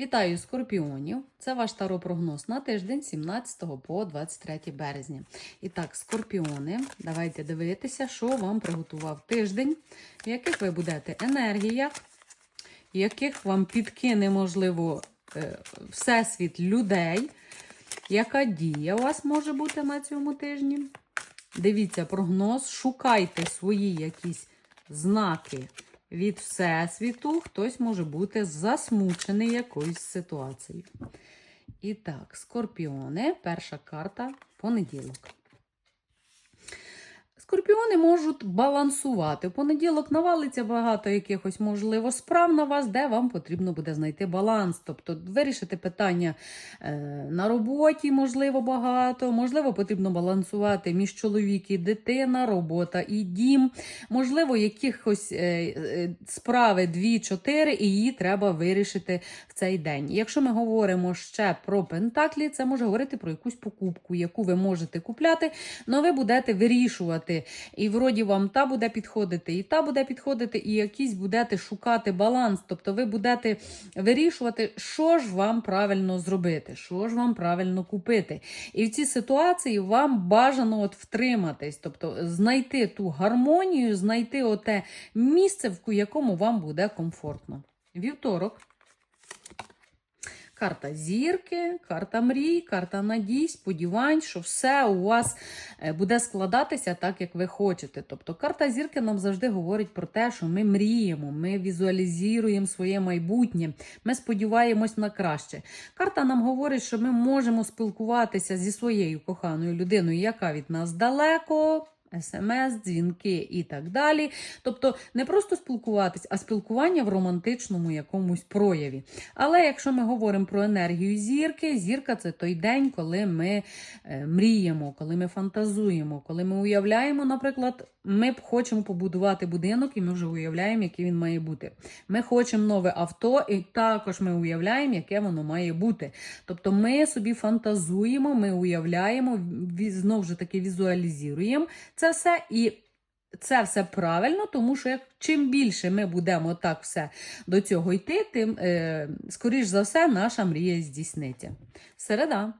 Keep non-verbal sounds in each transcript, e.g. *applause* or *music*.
Вітаю скорпіонів! Це ваш таропрогноз на тиждень 17 по 23 березня. І так, скорпіони, давайте дивитися, що вам приготував тиждень, в яких ви будете енергіях, яких вам підкине, можливо, е, всесвіт людей, яка дія у вас може бути на цьому тижні. Дивіться прогноз, шукайте свої якісь знаки від Всесвіту. Хтось може бути засмучений якоюсь ситуацією. І так, скорпіони, перша карта понеділок. Скорпіони можуть балансувати. В понеділок навалиться багато якихось, можливо, справ на вас, де вам потрібно буде знайти баланс. Тобто вирішити питання е, на роботі, можливо, багато. Можливо, потрібно балансувати між чоловік і дитина, робота і дім. Можливо, якихось е, е, справи 2-4, і її треба вирішити в цей день. Якщо ми говоримо ще про пентаклі, це може говорити про якусь покупку, яку ви можете купляти, але ви будете вирішувати. І вроді вам та буде підходити, і та буде підходити, і якісь будете шукати баланс. Тобто ви будете вирішувати, що ж вам правильно зробити, що ж вам правильно купити. І в цій ситуації вам бажано от втриматись, тобто знайти ту гармонію, знайти оте місце, в якому вам буде комфортно. Вівторок. Карта зірки, карта мрій, карта надій, сподівань, що все у вас е, буде складатися так, як ви хочете. Тобто карта зірки нам завжди говорить про те, що ми мріємо, ми візуалізуємо своє майбутнє, ми сподіваємось на краще. Карта нам говорить, що ми можемо спілкуватися зі своєю коханою людиною, яка від нас далеко. СМС, дзвінки і так далі. Тобто не просто спілкуватись, а спілкування в романтичному якомусь прояві. Але якщо ми говоримо про енергію зірки, зірка це той день, коли ми е, мріємо, коли ми фантазуємо, коли ми уявляємо, наприклад, ми хочемо побудувати будинок, і ми вже уявляємо, який він має бути. Ми хочемо нове авто, і також ми уявляємо, яке воно має бути. Тобто ми собі фантазуємо, ми уявляємо, знову ж таки візуалізуємо це все і. Це все правильно, тому що як чим більше ми будемо так все до цього йти, тим, е, скоріш за все, наша мрія здійсниться. Середа.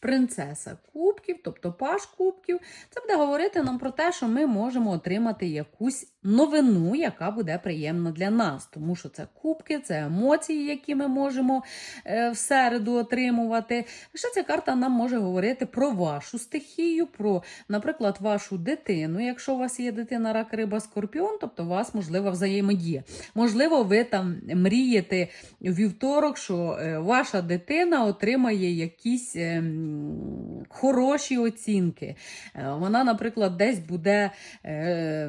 Принцеса кубків, тобто паш кубків, це буде говорити нам про те, що ми можемо отримати якусь новину, яка буде приємна для нас. Тому що це кубки, це емоції, які ми можемо е, в середу отримувати. Ще ця карта нам може говорити про вашу стихію, про, наприклад, вашу дитину. Якщо у вас є дитина, рак, риба, скорпіон, тобто у вас можлива взаємодія. Можливо, ви там мрієте вівторок, що е, ваша дитина отримає якісь ем, хороші оцінки. Е, Вона, наприклад, десь буде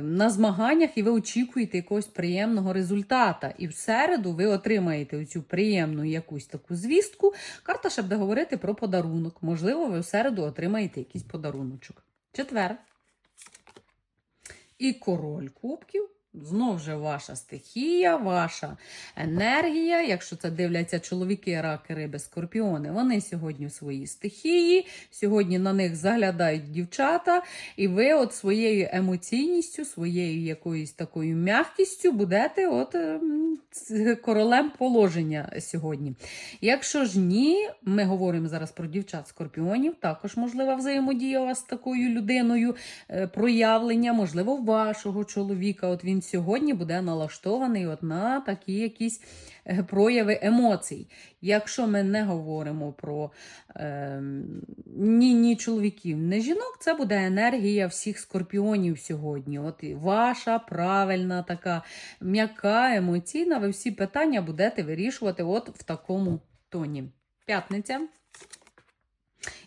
на змаганнях, і ви очікуєте якогось приємного результата. І в середу ви отримаєте цю приємну якусь таку звістку. Карта ще буде говорити про подарунок. Можливо, ви в середу отримаєте якийсь подаруночок. Четвер. І король кубків. Знов же ваша стихія, ваша енергія. Якщо це дивляться чоловіки, раки, риби, скорпіони, вони сьогодні в своїй стихії, сьогодні на них заглядають дівчата, і ви от своєю емоційністю, своєю якоюсь такою м'якістю будете от ем, королем положення сьогодні. Якщо ж ні, ми говоримо зараз про дівчат скорпіонів, також можлива взаємодія у вас з такою людиною, е, проявлення, можливо, вашого чоловіка. От він сьогодні буде налаштований от на такі якісь е, прояви емоцій. Якщо ми не говоримо про е, ні, ні чоловіків, ні жінок, це буде енергія всіх скорпіонів сьогодні. От ваша правильна, така м'яка, емоційна, ви всі питання будете вирішувати от в такому тоні. П'ятниця.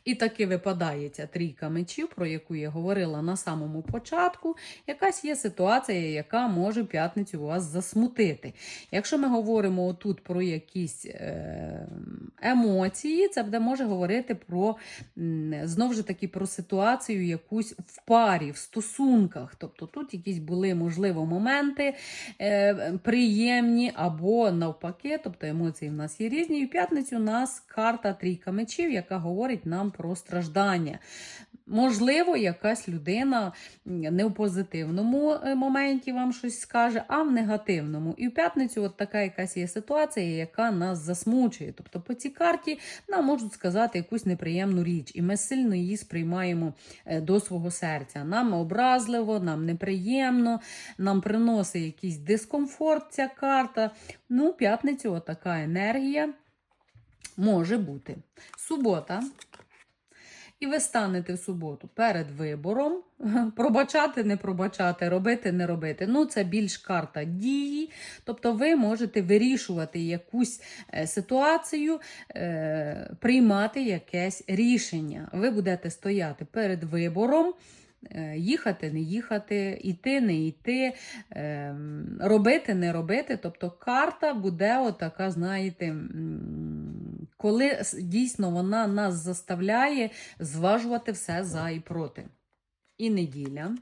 І таки випадає ця трійка мечів, про яку я говорила на самому початку. Якась є ситуація, яка може п'ятницю вас засмутити. Якщо ми говоримо тут про якісь е, емоції, це буде може говорити про знову ж таки про ситуацію якусь в парі, в стосунках. Тобто тут якісь були, можливо, моменти е, приємні або навпаки, тобто емоції в нас є різні. І в п'ятницю у нас карта трійка мечів, яка говорить нам про страждання. Можливо, якась людина не в позитивному е, моменті вам щось скаже, а в негативному. І в п'ятницю от така якась є ситуація, яка нас засмучує. Тобто по цій карті нам можуть сказати якусь неприємну річ, і ми сильно її сприймаємо е, до свого серця. Нам образливо, нам неприємно, нам приносить якийсь дискомфорт ця карта. Ну, в п'ятницю отака енергія може бути. Субота. І ви станете в суботу перед вибором. *laughs* Пробачати, не пробачати, робити, не робити. Ну, це більш карта дії. Тобто ви можете вирішувати якусь е, ситуацію, е, приймати якесь рішення. Ви будете стояти перед вибором. Е, Їхати, не їхати, іти, не йти, ем, робити, не робити. Тобто карта буде отака, знаєте, коли дійсно вона нас заставляє зважувати все за і проти. І неділя.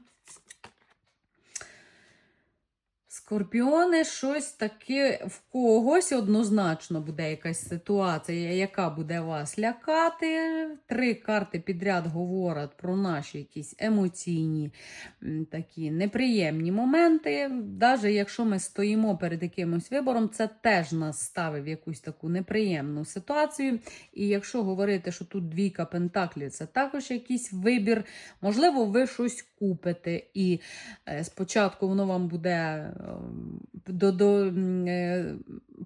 Скорпіони, щось таке в когось однозначно буде якась ситуація, яка буде вас лякати. Три карти підряд говорять про наші якісь емоційні такі неприємні моменти. Навіть якщо ми стоїмо перед якимось вибором, це теж нас ставить в якусь таку неприємну ситуацію. І якщо говорити, що тут двійка пентаклів, це також якийсь вибір. Можливо, ви щось купите, і е, спочатку воно вам буде е, до, до, е,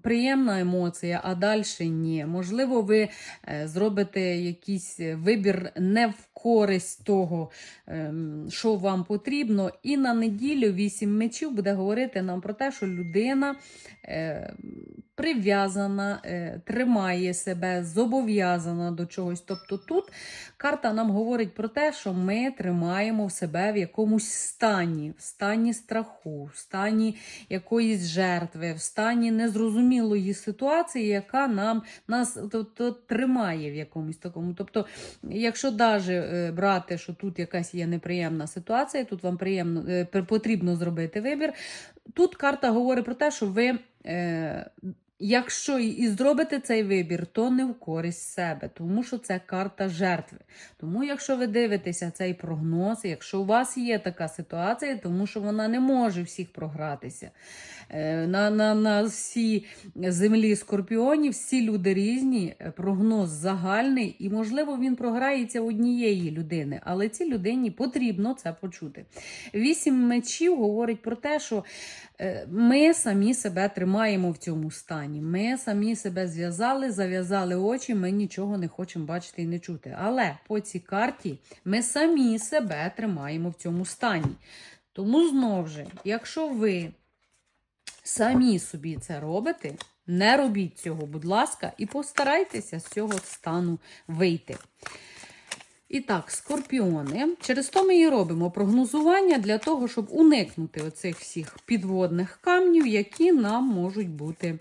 приємна емоція, а далі ні. Можливо, ви е, зробите якийсь вибір не в користь того, ем, що вам потрібно. І на неділю вісім мечів буде говорити нам про те, що людина е, прив'язана, е, тримає себе, зобов'язана до чогось. Тобто тут карта нам говорить про те, що ми тримаємо себе в якомусь стані, в стані страху, в стані якоїсь жертви, в стані незрозумілої ситуації, яка нам нас тобто, тримає в якомусь такому. Тобто, якщо навіть брати, що тут якась є неприємна ситуація, тут вам приємно е, потрібно зробити вибір. Тут карта говорить про те, що ви. Якщо і- зробите цей вибір, то не в користь себе, тому що це карта жертви. Тому, якщо ви дивитеся цей прогноз, якщо у вас є така ситуація, тому що вона не може всіх програтися. Е, На, на, на всій землі скорпіонів всі люди різні, е, прогноз загальний, і, можливо, він програється однієї людини, але цій людині потрібно це почути. Вісім мечів говорить про те, що ми самі себе тримаємо в цьому стані. Ми самі себе зв'язали, зав'язали очі, ми нічого не хочемо бачити і не чути. Але по цій карті ми самі себе тримаємо в цьому стані. Тому знову ж, якщо ви самі собі це робите, не робіть цього, будь ласка, і постарайтеся з цього стану вийти. І так, скорпіони. Через то ми і робимо прогнозування для того, щоб уникнути оцих всіх підводних камнів, які нам можуть бути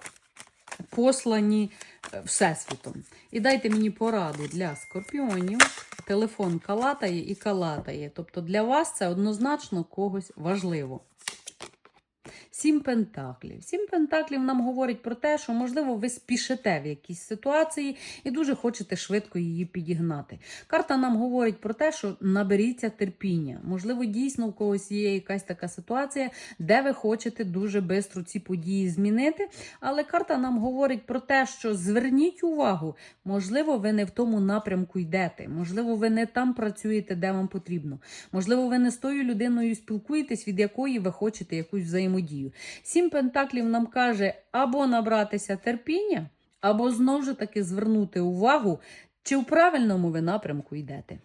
послані е, Всесвітом. І дайте мені пораду для скорпіонів. Телефон калатає і калатає. Тобто для вас це однозначно когось важливо. Сім пентаклів. Сім пентаклів нам говорить про те, що, можливо, ви спішите в якійсь ситуації і дуже хочете швидко її підігнати. Карта нам говорить про те, що наберіться терпіння. Можливо, дійсно у когось є якась така ситуація, де ви хочете дуже швидко ці події змінити. Але карта нам говорить про те, що зверніть увагу, можливо, ви не в тому напрямку йдете, можливо, ви не там працюєте, де вам потрібно. Можливо, ви не з тою людиною спілкуєтесь, від якої ви хочете якусь взаємодію. Сім пентаклів нам каже або набратися терпіння, або знову ж таки звернути увагу, чи в правильному ви напрямку йдете.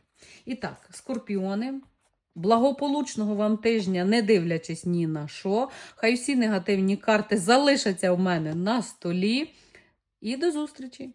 І так, скорпіони. Благополучного вам тижня, не дивлячись ні на що. Хай всі негативні карти залишаться в мене на столі. І до зустрічі!